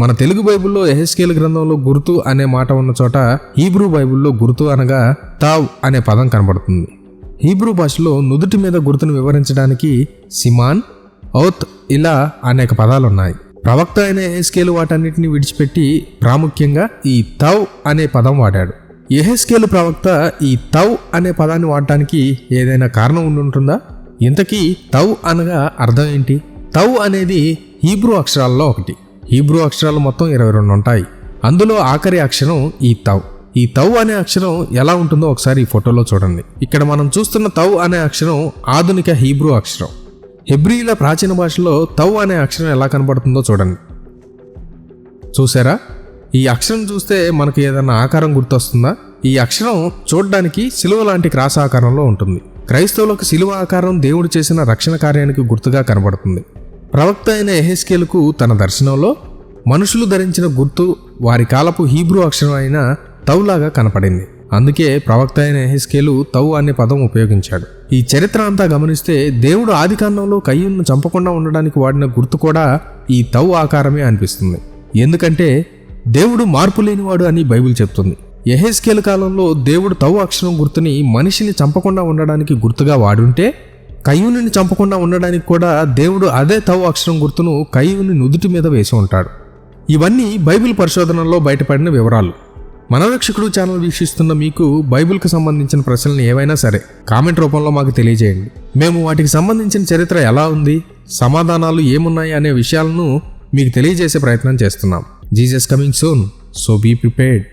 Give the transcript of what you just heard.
మన తెలుగు బైబిల్లో ఎహెస్కేల్ గ్రంథంలో గుర్తు అనే మాట ఉన్న చోట హీబ్రూ బైబిల్లో గుర్తు అనగా తావ్ అనే పదం కనబడుతుంది. హీబ్రూ భాషలో నుదుటి మీద గుర్తును వివరించడానికి సిమాన్ ఔత్ ఇలా అనేక పదాలున్నాయి. ప్రవక్త అయిన ఎహెస్కేలు వాటన్నిటిని విడిచిపెట్టి ప్రాముఖ్యంగా ఈ తవ్ అనే పదం వాడాడు. ఎహెస్కేలు ప్రవక్త ఈ తవ్ అనే పదాన్ని వాడటానికి ఏదైనా కారణం ఉండుంటుందా? ఇంతకీ తవ్ అనగా అర్థం ఏంటి? తవ్ అనేది హీబ్రూ అక్షరాల్లో ఒకటి. హీబ్రూ అక్షరాలు మొత్తం ఇరవై రెండు ఉంటాయి. అందులో ఆఖరి అక్షరం ఈ తవ్ ఈ తవ్ అనే అక్షరం ఎలా ఉంటుందో ఒకసారి ఈ ఫోటోలో చూడండి. ఇక్కడ మనం చూస్తున్న తవ్ అనే అక్షరం ఆధునిక హీబ్రూ అక్షరం. హెబ్రీల ప్రాచీన భాషలో తవ్ అనే అక్షరం ఎలా కనబడుతుందో చూడండి. చూసారా? ఈ అక్షరం చూస్తే మనకు ఏదైనా ఆకారం గుర్తొస్తుందా? ఈ అక్షరం చూడడానికి సిలువ లాంటి క్రాస్ ఆకారంలో ఉంటుంది. క్రైస్తవులకు సిలువ ఆకారం దేవుడు చేసిన రక్షణ కార్యానికి గుర్తుగా కనబడుతుంది. ప్రవక్త అయిన ఎహెస్కేలుకు తన దర్శనంలో మనుషులు ధరించిన గుర్తు వారి కాలపు హీబ్రూ అక్షరం అయిన తౌలాగా కనపడింది. అందుకే ప్రవక్త అయిన ఎహెస్కేలు తౌ అనే పదం ఉపయోగించాడు. ఈ చరిత్ర అంతా గమనిస్తే దేవుడు ఆదికాండంలో కయ్యూన్ను చంపకుండా ఉండడానికి వాడిన గుర్తు కూడా ఈ తౌ ఆకారమే అనిపిస్తుంది. ఎందుకంటే దేవుడు మార్పు లేనివాడు అని బైబిల్ చెప్తుంది. ఎహెస్కేల్ కాలంలో దేవుడు తౌ అక్షరం గుర్తుని మనిషిని చంపకుండా ఉండడానికి గుర్తుగా వాడుంటే కయ్యూని చంపకుండా ఉండడానికి కూడా దేవుడు అదే తౌ అక్షరం గుర్తును కయ్యూని నుదుటి మీద వేసి ఉంటాడు. ఇవన్నీ బైబిల్ పరిశోధనలో బయటపడిన వివరాలు. మనరక్షకుడు ఛానల్ వీక్షిస్తున్న మీకు బైబిల్కి సంబంధించిన ప్రశ్నలు ఏవైనా సరే కామెంట్ రూపంలో మాకు తెలియజేయండి. మేము వాటికి సంబంధించిన చరిత్ర ఎలా ఉంది సమాధానాలు ఏమున్నాయి అనే విషయాలను మీకు తెలియజేసే ప్రయత్నం చేస్తున్నాం. Jesus coming soon so be prepared.